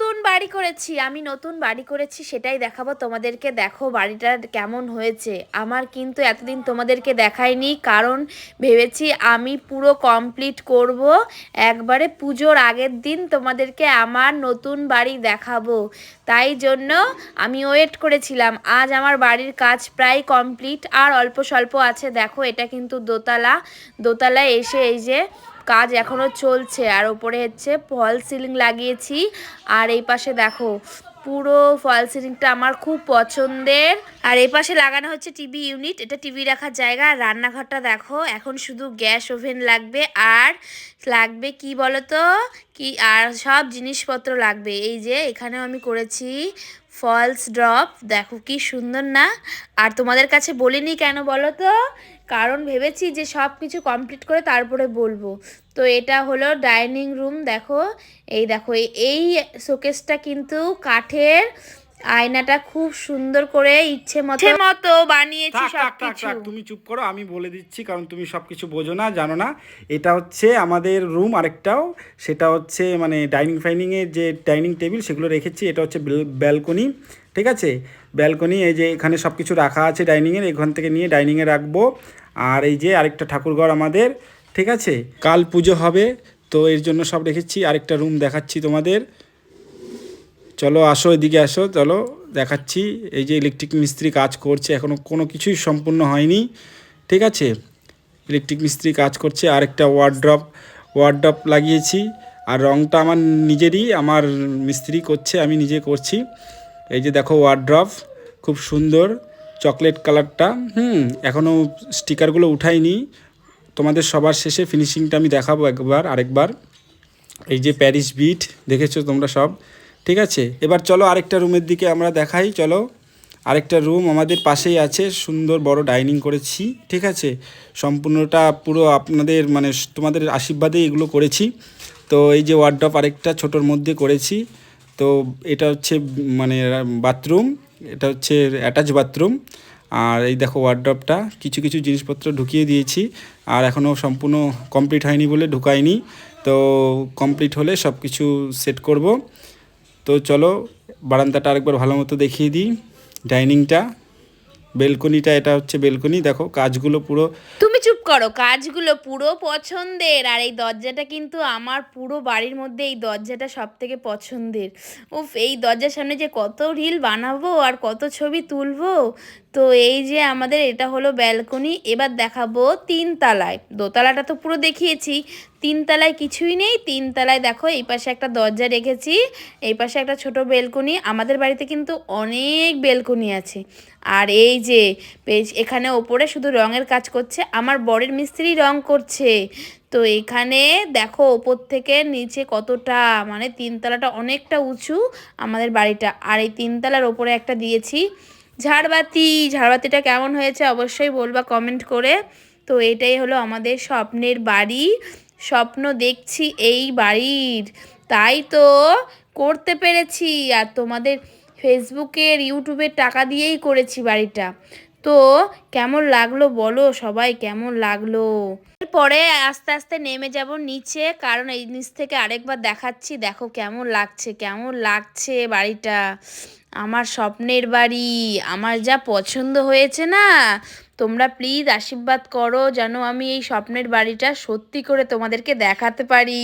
নতুন বাড়ি করেছি, আমি নতুন বাড়ি করেছি সেটাই দেখাবো তোমাদেরকে। দেখো বাড়িটা কেমন হয়েছে। আমার কিন্তু এতদিন তোমাদেরকে দেখাইনি, কারণ ভেবেছি আমি পুরো কমপ্লিট করব। একবারে পুজোর আগের দিন তোমাদেরকে আমার নতুন বাড়ি দেখাবো। তাই জন্য আমি ওয়েট করেছিলাম। আজ আমার বাড়ির কাজ প্রায় কমপ্লিট আর অল্প স্বল্প আছে। দেখো এটা কিন্তু দোতলা। দোতলায় এসে এই যে কাজ এখনও চলছে, আর ওপরে হচ্ছে ফল সিলিং লাগিয়েছি। আর এই পাশে দেখো, পুরো ফল সিলিংটা আমার খুব পছন্দের। আর এই পাশে লাগানো হচ্ছে টিভি ইউনিট, এটা টিভি রাখার জায়গা। আর রান্নাঘরটা দেখো, এখন শুধু গ্যাস ওভেন লাগবে। আর লাগবে কি বলতো? কি? আর সব জিনিসপত্র লাগবে। এই যে, এখানেও আমি করেছি ফলস ড্রপ দেখো কি সুন্দর না? আর তোমাদের কাছে বলিনি কেন বলো তো? কারণ ভেবেছি যে সব কিছু কমপ্লিট করে তারপরে বলব। তো এটা হলো ডাইনিং রুম দেখো। এই দেখো, এই- শোকেসটা কিন্তু কাঠের আয়নাটা খুব সুন্দর করে ইচ্ছে মতো মতো বানিয়েছি থাক সব থাক থাক কিছু থাক তুমি চুপ করো আমি বলে দিচ্ছি কারণ তুমি সব কিছু বোঝো না জানো না। এটা হচ্ছে আমাদের রুম আরেকটাও সেটা হচ্ছে মানে ডাইনিং ফাইনিংয়ের যে ডাইনিং টেবিল সেগুলো রেখেছি এটা হচ্ছে ব্যালকনি ঠিক আছে? ব্যালকনি এই যে এখানে সব কিছু রাখা আছে ডাইনিংয়ের এখান থেকে নিয়ে ডাইনিংয়ে রাখব। আর এই যে আরেকটা ঠাকুরঘর আমাদের ঠিক আছে? কাল পুজো হবে তো এর জন্য সব রেখেছি আরেকটা রুম দেখাচ্ছি তোমাদের। চলো আসো, এদিকে আসো, চলো, দেখাচ্ছি। এই যে ইলেকট্রিক মিস্ত্রি কাজ করছে এখনও কোনো কিছুই সম্পূর্ণ হয়নি, ঠিক আছে? ইলেকট্রিক মিস্ত্রি কাজ করছে আর একটা ওয়ার্ড্রপ ওয়ার্ড্রপ লাগিয়েছি। আর রংটা আমার নিজেরই, আমার মিস্ত্রি করছে, আমি নিজে করছি। এই যে দেখো ওয়ার্ড্রপ খুব সুন্দর চকলেট কালারটা হুম এখনও স্টিকারগুলো উঠাইনি। তোমাদের সবার শেষে ফিনিশিংটা আমি দেখাবো একবার, আরেকবার। এই যে প্যারিস বিট দেখেছ তোমরা সব? ঠিক আছে? এবার চলো আরেকটা রুমের দিকে আমরা দেখাই, চলো। আরেকটা রুম আমাদের পাশেই আছে, সুন্দর বড় ডাইনিং করেছি, ঠিক আছে? সম্পূর্ণটা পুরো আপনাদের মানে তোমাদের আশীর্বাদে এগুলো করেছি। তো এই যে ওয়ার্ড্রপ আরেকটা ছোটোর মধ্যে করেছি। তো এটা হচ্ছে মানে বাথরুম এটা হচ্ছে অ্যাটাচ বাথরুম আর এই দেখো ওয়ার্ড্রপটা কিছু কিছু জিনিসপত্র ঢুকিয়ে দিয়েছি। আর এখনও সম্পূর্ণ কমপ্লিট হয়নি বলে ঢুকাইনি। তো কমপ্লিট হলে সব কিছু সেট করব। তো চলো বারান্দাটা আরেকবার ভালো মতো দেখিয়ে দিই, ডাইনিংটা, বেলকনিটা, এটা হচ্ছে বেলকনি, দেখো কাজগুলো পুরো চুপ করো, কাজগুলো পুরো পছন্দের। আর এই দরজাটা কিন্তু আমার পুরো বাড়ির মধ্যে এই দরজাটা সব থেকে পছন্দের। উফ, এই দরজার সামনে যে কত রিল বানাবো আর কত ছবি তুলবো। তো এই যে আমাদের এটা হলো ব্যালকনি, এবার দেখাবো তিন তালায় দোতলাটা তো পুরো দেখিয়েছি তিন তলায় কিছুই নেই। তিন তলায় দেখো, এই পাশে একটা দরজা রেখেছি, এই পাশে একটা ছোট বেলকনি আমাদের বাড়িতে কিন্তু অনেক বেলকনি আছে। আর এই যে এখানে ওপরে শুধু রঙের কাজ করছে। আমার বরের মিস্ত্রি রং করছে। তো এখানে দেখো ওপর থেকে নিচে কতটা মানে তিনতলাটা অনেকটা উঁচু আমাদের বাড়িটা। আর এই তিনতলার ওপরে একটা দিয়েছি ঝাড়বাতি। ঝাড়বাতিটা কেমন হয়েছে অবশ্যই বলবা কমেন্ট করে। তো এটাই হলো আমাদের স্বপ্নের বাড়ি। স্বপ্ন দেখছি এই বাড়ির। তাই তো করতে পেরেছি। আর তোমাদের ফেসবুকের ইউটিউবের টাকা দিয়েই করেছি বাড়িটা। তো কেমন লাগল বলো? সবাই কেমন লাগল? পরে আস্তে আস্তে নেমে যাব নিচে, কারণ এই নিচ থেকে আরেকবার দেখাচ্ছি। দেখো কেমন লাগছে কেমন লাগছে বাড়িটা। আমার স্বপ্নের বাড়ি, আমার যা পছন্দ হয়েছে না? তোমরা প্লিজ আশীর্বাদ করো, যেন আমি এই স্বপ্নের বাড়িটা সত্যি করে তোমাদেরকে দেখাতে পারি।